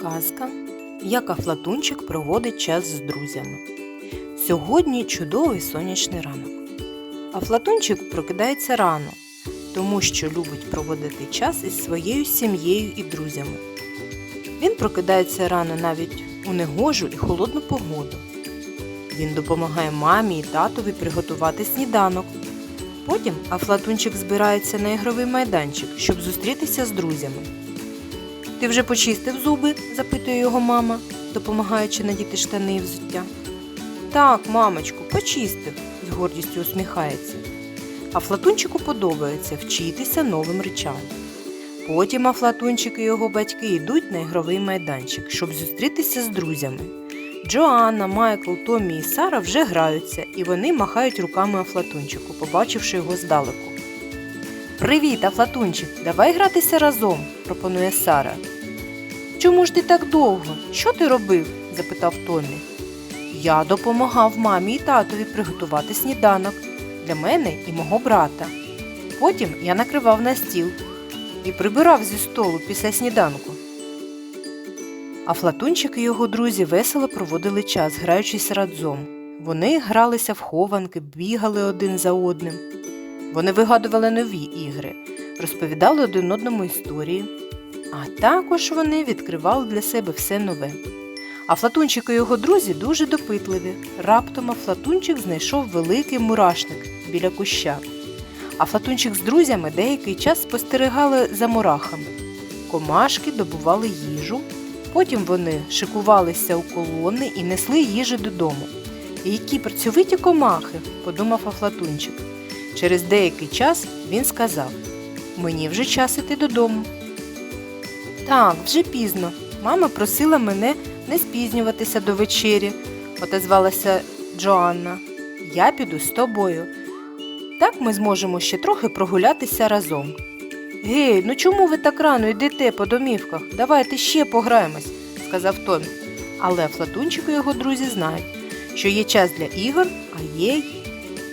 Казка, як Афлатунчик проводить час з друзями. Сьогодні чудовий сонячний ранок. Афлатунчик прокидається рано, тому що любить проводити час із своєю сім'єю і друзями. Він прокидається рано навіть у негожу і холодну погоду. Він допомагає мамі і татові приготувати сніданок. Потім Афлатунчик збирається на ігровий майданчик, щоб зустрітися з друзями. Ти вже почистив зуби? запитує його мама, допомагаючи надіти штани і взуття. Так, мамочку, почистив, з гордістю усміхається. А Флатунчику подобається вчитися новим речам. Потім Афлатунчик і його батьки йдуть на ігровий майданчик, щоб зустрітися з друзями. Джоанна, Майкл, Томі і Сара вже граються, і вони махають руками Афлатунчику, побачивши його здалеку. Привіт, Афлатунчик, давай гратися разом, пропонує Сара. Чому ж ти так довго? Що ти робив? запитав Томі. Я допомагав мамі і татові приготувати сніданок для мене і мого брата. Потім я накривав на стіл і прибирав зі столу після сніданку. А Флатунчик і його друзі весело проводили час, граючись разом. Вони гралися в хованки, бігали один за одним. Вони вигадували нові ігри, розповідали один одному історії, а також вони відкривали для себе все нове. А Флатунчик і його друзі дуже допитливі. Раптом Афлатунчик знайшов великий мурашник біля куща. А Флатунчик з друзями деякий час спостерігали за мурахами. Комашки добували їжу, потім вони шикувалися у колони і несли їжу додому. І які працьовиті комахи, подумав Афлатунчик. Через деякий час він сказав Мені вже час іти додому. Так, вже пізно. Мама просила мене не спізнюватися до вечері, отозвалася Джоанна. Я піду з тобою. Так ми зможемо ще трохи прогулятися разом. Гей, ну чому ви так рано йдете по домівках? Давайте ще пограємось, сказав Томі. Але Флатунчик і його друзі знають, що є час для ігор, а є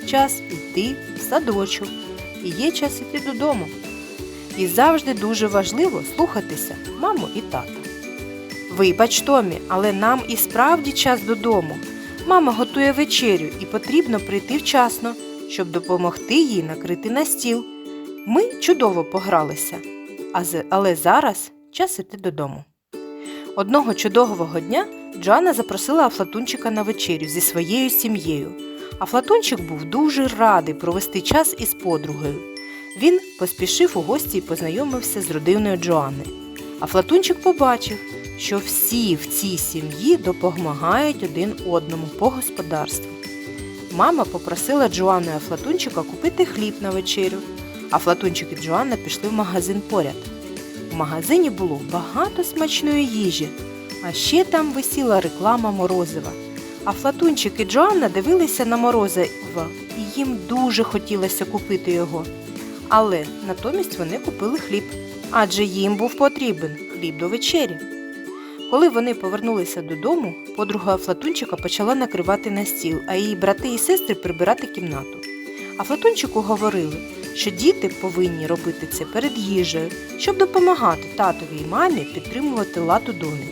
час іти в садочок, і є час іти додому. І завжди дуже важливо слухатися маму і тата. Вибач, Томі, але нам і справді час додому. Мама готує вечерю і потрібно прийти вчасно, щоб допомогти їй накрити на стіл. Ми чудово погралися, але зараз час іти додому. Одного чудового дня Джоанна запросила Афлатунчика на вечерю зі своєю сім'єю. Афлатунчик був дуже радий провести час із подругою. Він поспішив у гості і познайомився з родиною Джоанни. Афлатунчик побачив, що всі в цій сім'ї допомагають один одному по господарству. Мама попросила Джоанну і Афлатунчика купити хліб на вечерю, а Флатунчик і Джоанна пішли в магазин поряд. В магазині було багато смачної їжі, а ще там висіла реклама морозива. А Флатунчик і Джоанна дивилися на морозиво, і їм дуже хотілося купити його. Але натомість вони купили хліб, адже їм був потрібен хліб до вечері. Коли вони повернулися додому, подруга Флатунчика почала накривати на стіл, а її брати і сестри прибирати кімнату. А Флатунчику говорили, що діти повинні робити це перед їжею, щоб допомагати татові і мамі підтримувати лад у домі.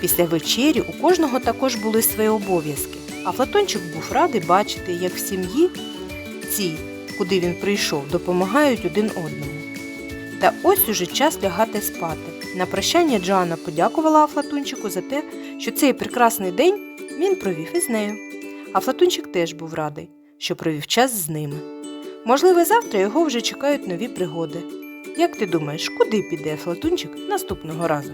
Після вечері у кожного також були свої обов'язки, а Флатончик був радий бачити, як в сім'ї ці, куди він прийшов, допомагають один одному. Та ось уже час лягати спати. На прощання Джоанна подякувала Афлатунчику за те, що цей прекрасний день він провів із нею. Афлатунчик теж був радий, що провів час з ними. Можливо, завтра його вже чекають нові пригоди. Як ти думаєш, куди піде Афлатунчик наступного разу?